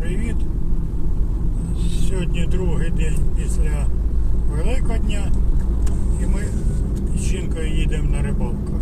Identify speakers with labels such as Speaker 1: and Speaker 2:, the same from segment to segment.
Speaker 1: привіт. Сьогодні другий день після Великодня і ми з жінкою їдемо на рибалку.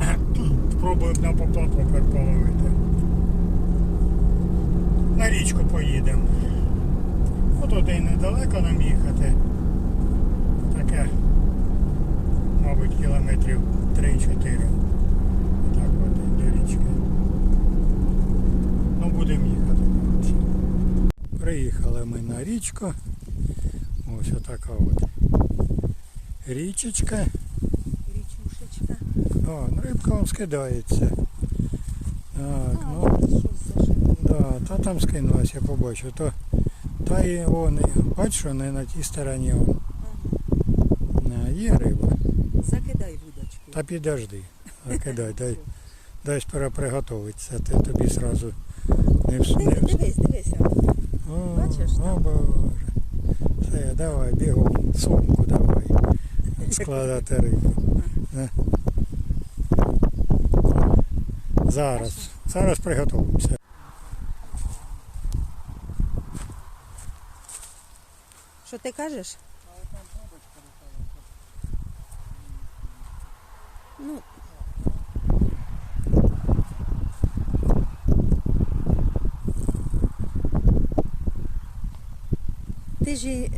Speaker 1: Спробуємо на поплавок половити. На річку поїдемо. От туди недалеко нам їхати. Таке, мабуть, кілометрів 3-4. Так от до річки. Ну, будемо їхати. коротше. Приїхали ми річку. Ось отака от річечка.
Speaker 2: Річушечка.
Speaker 1: О, ну, рибка вон скидається. Так,
Speaker 2: А,
Speaker 1: ну, да, та там скинулась, я побачив. То, та і вон, і- бачиш, вони на тій стороні
Speaker 2: Ага.
Speaker 1: є риба.
Speaker 2: Закидай вудочку.
Speaker 1: Та підожди. Закидай, дай, дай переприготуватися, ти тобі сразу не вс- не
Speaker 2: Дивись, дивись, дивися.
Speaker 1: О,
Speaker 2: Бачиш,
Speaker 1: О,
Speaker 2: там?
Speaker 1: Боже. Все, давай, бігом, сумку давай. Складати рибу. Зараз. Зараз приготуємося.
Speaker 2: Що ти кажеш? Ну. Ти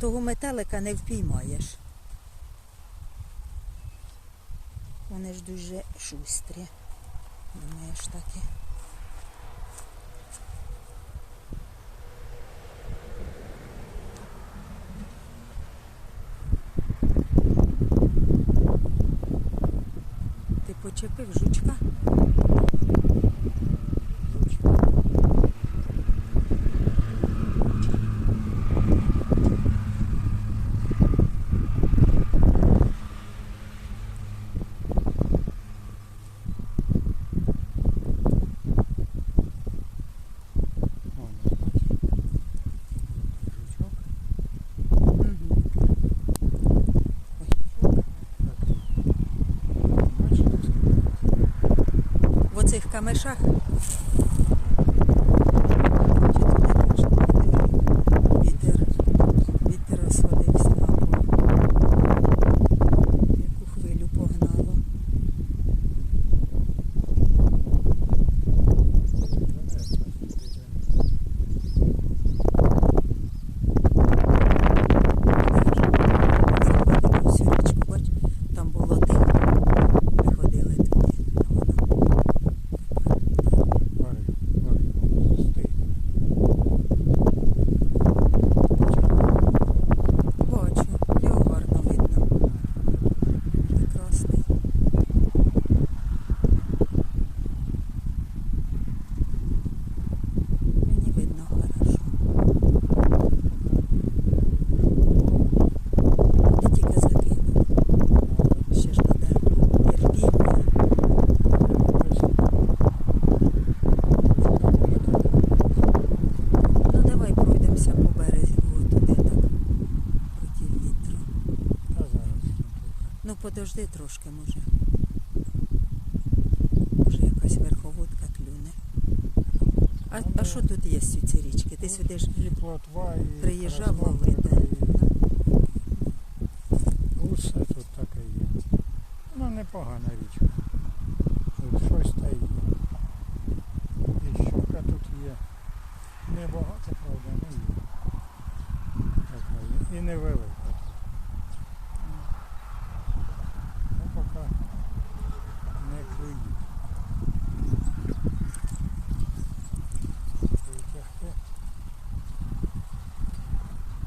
Speaker 2: того метелика не впіймаєш. Вони ж дуже шустрі. Думаєш таке. Ти почепив жучка?
Speaker 1: Вон, бачиш? Жучок.
Speaker 2: Угу.
Speaker 1: Бачиш, де скидається?
Speaker 2: В оцих камешах. Чи туди можна? Вітер. Вітер розходився або яку хвилю погнало. Заходили всю річку, бач, там було тихо. Ми ходили туди. а воно
Speaker 1: Варю, варю, застиг.
Speaker 2: Бачу, його гарно видно. Прекрасний. Мені видно хорошо. Я тільки закинув. Ще ж треба терпіння. Ну давай пройдемося по березі, от туди так. Проти вітру.
Speaker 1: Та зараз.
Speaker 2: Ну подожди трошки, може. Може якась верховодка клюне. А, а що тут є з ці річки? Ти сюди ж
Speaker 1: І плотва, і
Speaker 2: приїжджав ловити.
Speaker 1: Усе тут таке є. Ну, непогана річка. Тут щось та є. І щука тут є. Небагато, правда, не є. Така є. І невелика. тут. Ну, поки не клюють. Витягти.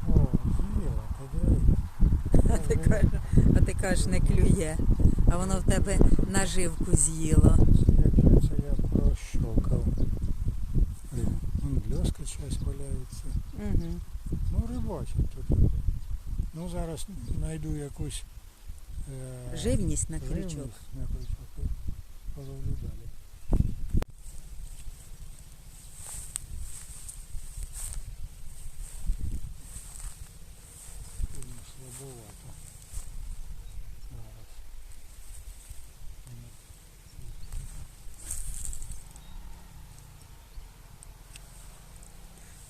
Speaker 1: О, з'їла, та диви.
Speaker 2: А ти кажеш, а ти кажеш, не клює. А воно в тебе наживку з'їло.
Speaker 1: Як же це я прощолкав. Вон бльоска щось валяється.
Speaker 2: Угу.
Speaker 1: Ну, рибачить тут люди. Ну, зараз знайду якусь е,
Speaker 2: Живність на
Speaker 1: живність на крючок і половлю далі.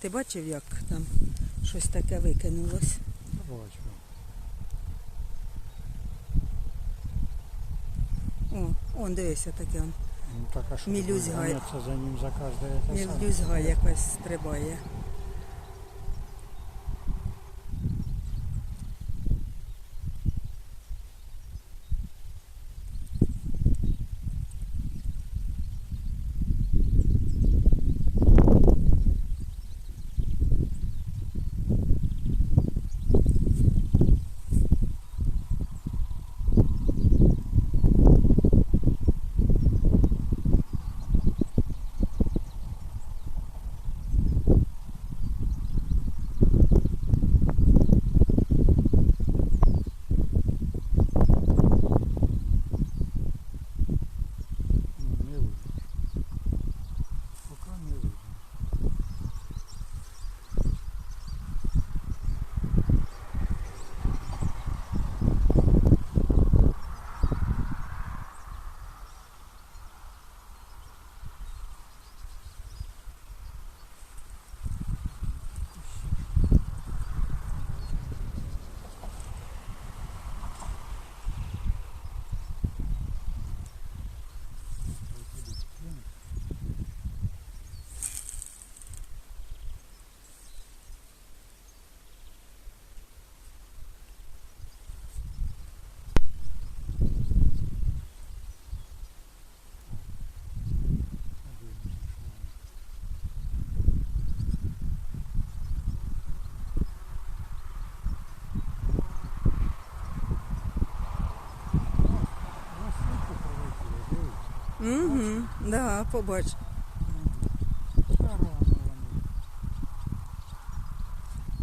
Speaker 2: Ти бачив, як там щось таке викинулось?
Speaker 1: Бачу.
Speaker 2: О, он дивися таке. он.
Speaker 1: Ну, так, а що
Speaker 2: Мілюзга.
Speaker 1: гоняться за ним за кожне те саме?
Speaker 2: Мілюзга якась стрибає.
Speaker 1: Ну, не видно. Поки не видно. Ой, туди кину. Подивимося, що воно. На світло прилетіло, дивись.
Speaker 2: Угу, да, побач.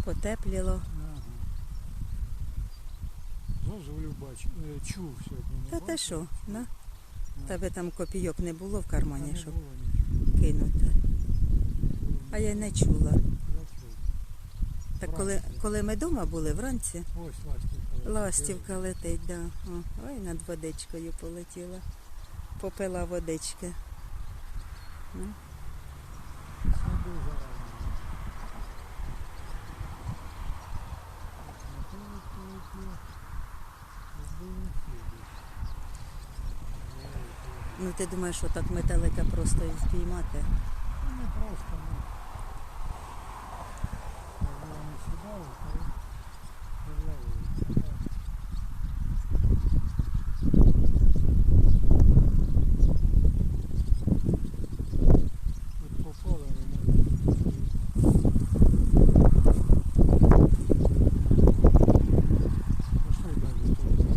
Speaker 2: Потепліло.
Speaker 1: Зозулю бачу, е, чув сьогодні.
Speaker 2: Та ти що, да?
Speaker 1: Ну,
Speaker 2: Тебе там копійок не було в кармані, щоб кинути. А я не чула. Так коли, коли ми вдома були вранці,
Speaker 1: Ось ластівка. летить.
Speaker 2: ластівка летить, да. Ой, над водичкою полетіла. Попила водички. Ну, Ну ти думаєш, що так метелика просто і впіймати?
Speaker 1: Ну, не просто, ну. Якби вони сідали, то виловлюються. Тут попали вони. Пішли далі тут.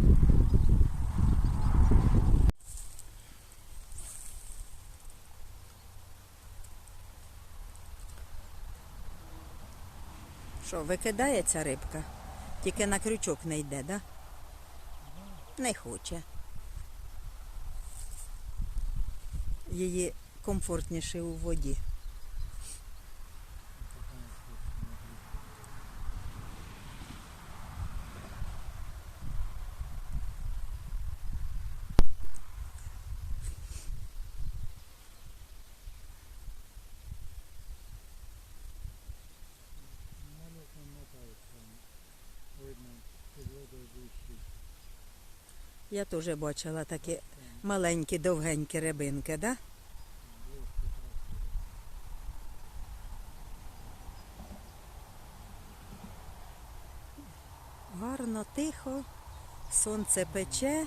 Speaker 2: Що, викидається рибка? Тільки на крючок не йде, да? Не хоче. Її комфортніше у воді. Я теж бачила такі маленькі, довгенькі рибинки, да? Гарно, тихо, сонце пече.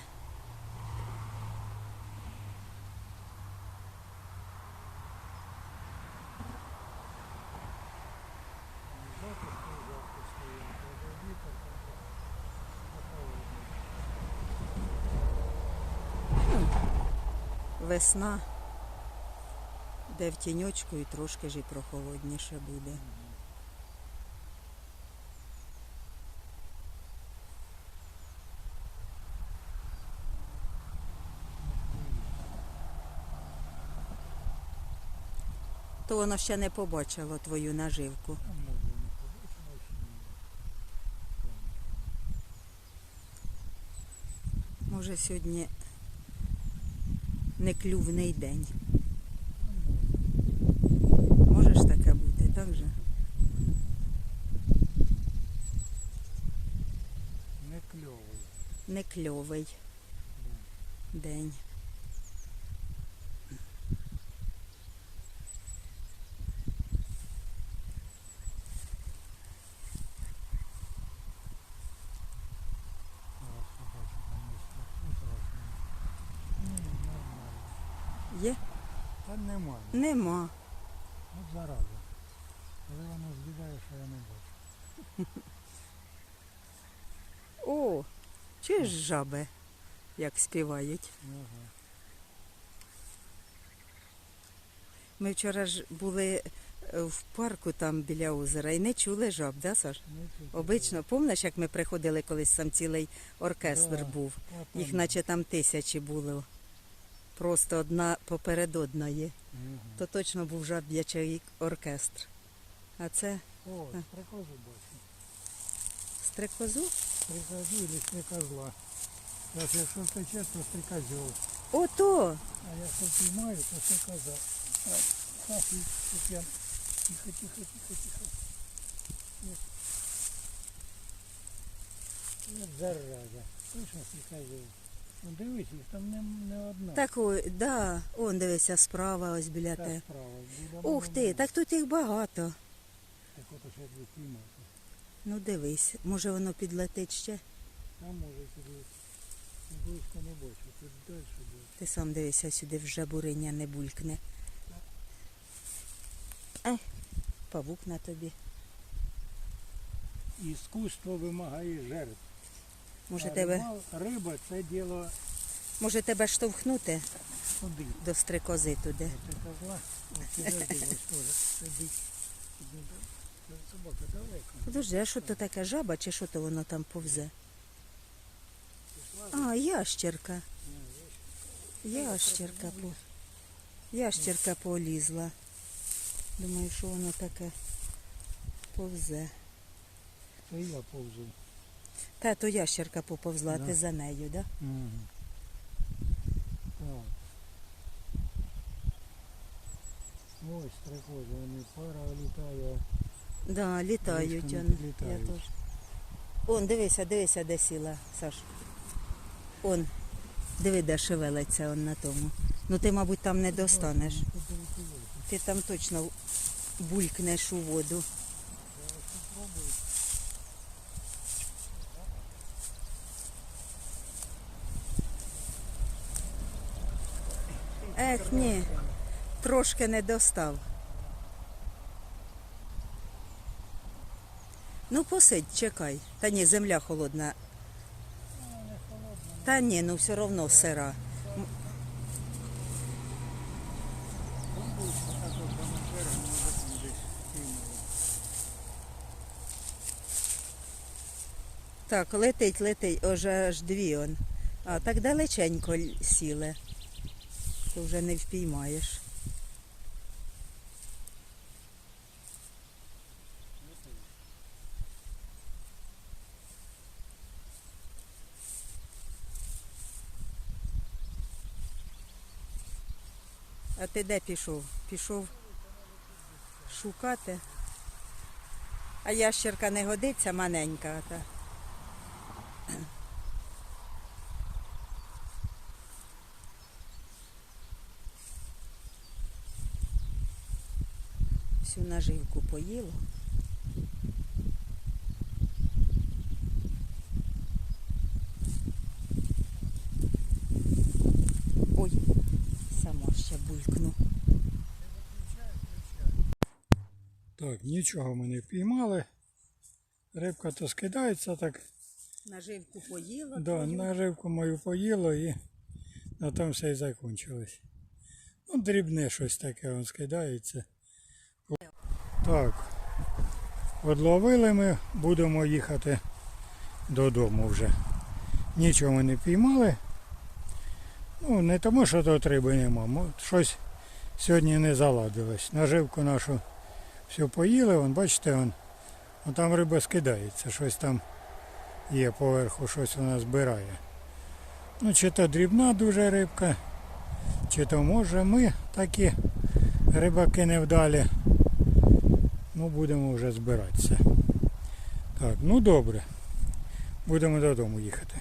Speaker 2: Весна, де в тіньочку і трошки ж і прохолодніше буде. То воно ще не побачило твою наживку.
Speaker 1: Може
Speaker 2: сьогодні неклювний день.
Speaker 1: Може
Speaker 2: ж таке бути, так же? Не кльовий день.
Speaker 1: Є? Та немає.
Speaker 2: Нема.
Speaker 1: От зараза. Коли вона з'їдає, що я не бачу.
Speaker 2: О, чуєш жаби, як співають.
Speaker 1: Ага.
Speaker 2: Ми вчора ж були е, в парку там біля озера і не чули жаб, да, Саш?
Speaker 1: Ну,
Speaker 2: Обично, пам'ятаєш, як ми приходили колись там цілий оркестр
Speaker 1: Да.
Speaker 2: був. Їх наче там тисячі було. Просто одна поперед одної.
Speaker 1: Ага.
Speaker 2: То точно був жаб'ячий оркестр. А це
Speaker 1: О,
Speaker 2: А.
Speaker 1: стрекозу бачу.
Speaker 2: стрекозу?
Speaker 1: Стрекозу или стрекозла. Зараз якщо втече, то стрекозел.
Speaker 2: Ото!
Speaker 1: А якщо піймаю, то стрекоза. Так, так, і тут я. Тихо, тихо, тихо, тихо. От. От зараза. Точно стрекозел. Ну дивись, їх там не, не одна.
Speaker 2: Так, ой, да, он дивися, справа ось біля
Speaker 1: Та
Speaker 2: те.
Speaker 1: справа.
Speaker 2: Ух ти, так тут їх багато.
Speaker 1: Так от ще дві піймати.
Speaker 2: Ну дивись, може воно підлетить ще.
Speaker 1: Там може туди. Близько не бачу, тут далі буде.
Speaker 2: Ти сам дивися сюди вже буриння не булькне. Ай, павук на тобі.
Speaker 1: Іскусство вимагає жертв.
Speaker 2: Може тебе,
Speaker 1: риба- це діло
Speaker 2: може тебе штовхнути
Speaker 1: туди.
Speaker 2: до стрекози туди. Подожди, а що то таке жаба чи що то воно там повзе? А, ящерка. Ящерка по. Ящерка полізла. Думаю, що воно таке повзе.
Speaker 1: Це я повзу.
Speaker 2: Та то ящерка поповзла,
Speaker 1: Да.
Speaker 2: ти за нею, да?
Speaker 1: Угу. Так. Ось стрекози, вони пара літає.
Speaker 2: Да, літають он. Я теж. Он, дивися, дивися, де сіла, Саш. Он. Диви, де шевелиться он на тому. Ну ти, мабуть, там не достанеш. Ти там точно булькнеш у воду. Ех, ні, трошки не достав. Ну посидь, чекай. Та ні, земля холодна. Та ні, ну все одно сира. Так, летить, летить, аж дві он. А так далеченько сіли. То вже не впіймаєш. А ти де пішов? Пішов шукати. А ящерка не годиться маленька. Та. Всю наживку поїла. Ой, сама ще булькну.
Speaker 1: Так, нічого ми не впіймали. Рибка то скидається так.
Speaker 2: Наживку поїла.
Speaker 1: Да, наживку мою поїло і на тому все і закінчилось. Ну, дрібне щось таке, он скидається. Так, одловили ми, будемо їхати додому вже. Нічого не піймали. Ну, не тому, що тут риби нема, щось сьогодні не заладилось. Наживку нашу всю поїли, вон, бачите, вон, вон там риба скидається, щось там є поверху, щось вона збирає. Ну, чи то дрібна дуже рибка, чи то може ми такі рибаки невдалі. Ну, будемо вже збиратися. Так, ну добре. Будемо додому їхати.